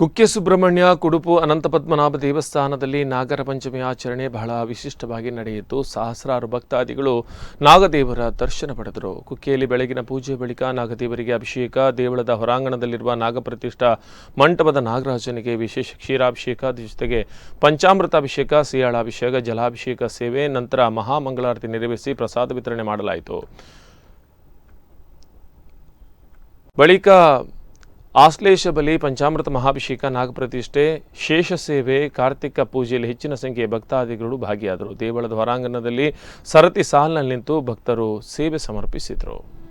ಕುಕ್ಕೆ ಸುಬ್ರಹ್ಮಣ್ಯ, ಕುಡುಪು ಅನಂತಪದ್ಮನಾಭ ದೇವಸ್ಥಾನದಲ್ಲಿ ನಾಗರ ಪಂಚಮಿ ಆಚರಣೆ ಬಹಳ ವಿಶಿಷ್ಟವಾಗಿ ನಡೆಯಿತು. ಸಹಸ್ರಾರು ಭಕ್ತಾದಿಗಳು ನಾಗದೇವರ ದರ್ಶನ ಪಡೆದರು. ಕುಕ್ಕೆಯಲ್ಲಿ ಬೆಳಗಿನ ಪೂಜೆ ಬಳಿಕ ನಾಗದೇವರಿಗೆ ಅಭಿಷೇಕ, ದೇವಳದ ಹೊರಾಂಗಣದಲ್ಲಿರುವ ನಾಗಪ್ರತಿಷ್ಠಾ ಮಂಟಪದ ನಾಗರಾಜನಿಗೆ ವಿಶೇಷ ಕ್ಷೀರಾಭಿಷೇಕ, ಜೊತೆಗೆ ಪಂಚಾಮೃತಾಭಿಷೇಕ, ಸಿಯಾಳಾಭಿಷೇಕ, ಜಲಾಭಿಷೇಕ ಸೇವೆ, ನಂತರ ಮಹಾಮಂಗಳಾರತಿ ನೆರವೇರಿಸಿ ಪ್ರಸಾದ ವಿತರಣೆ ಮಾಡಲಾಯಿತು. ಬಳಿಕ ಆಶ್ಲೇಷ ಬಲಿ, ಪಂಚಾಮೃತ ಮಹಾಭಿಷೇಕ, ನಾಗಪ್ರತಿಷ್ಠೆ, ಶೇಷ ಸೇವೆ, ಕಾರ್ತಿಕ ಪೂಜೆಯಲ್ಲಿ ಹೆಚ್ಚಿನ ಸಂಖ್ಯೆಯ ಭಕ್ತಾದಿಗಳು ಭಾಗಿಯಾದರು. ದೇವಳದ ಹೊರಾಂಗಣದಲ್ಲಿ ಸರತಿ ಸಾಲಿನಲ್ಲಿ ನಿಂತು ಭಕ್ತರು ಸೇವೆ ಸಮರ್ಪಿಸಿದರು.